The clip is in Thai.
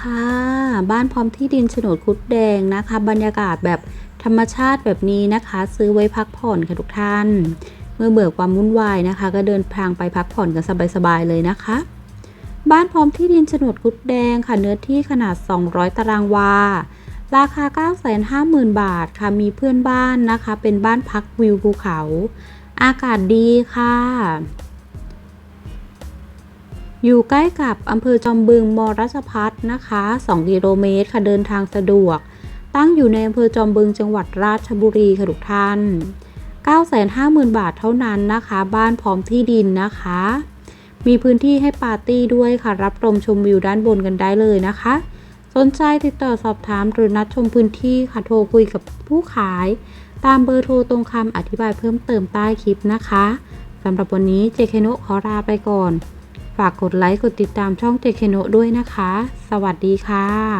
ค่ะ บ้านพร้อมที่ดินโฉนดคุดแดงนะคะ บรรยากาศแบบธรรมชาติแบบนี้นะคะ ซื้อไว้พักผ่อนค่ะทุกท่าน เมื่อเบื่อความวุ่นวายนะคะ ก็เดินทางไปพักผ่อนกันสบายๆเลยนะคะ บ้านพร้อมที่ดินโฉนดคุดแดงค่ะเนื้อที่ขนาด 200 ตารางวาราคา 950,000 บาทค่ะ มีเพื่อนบ้านนะคะ เป็นบ้านพักวิวภูเขา อากาศดีค่ะ อยู่ใกล้กับอำเภอจอมบึงมรัชพัฒนะคะ2กิโลเมตรค่ะเดินทางสะดวก ตั้งอยู่ในอำเภอจอมบึงจังหวัดราชบุรีค่ะทุกท่าน 950,000 บาทเท่านั้นนะคะ บ้านพร้อมที่ดินนะคะ มีพื้นที่ให้ปาร์ตี้ด้วยค่ะ รับชมชมวิวด้านบนกันได้เลยนะคะ สนใจติดต่อสอบถามหรือนัดชมพื้นที่ค่ะโทรคุยกับผู้ขาย ตามเบอร์โทรตรงคำอธิบายเพิ่มเติมใต้คลิปนะคะสำหรับวันนี้เจเคโนขอลาไปก่อน ฝากกดไลค์ กดติดตามช่องเจเคโนะด้วยนะคะ สวัสดีค่ะ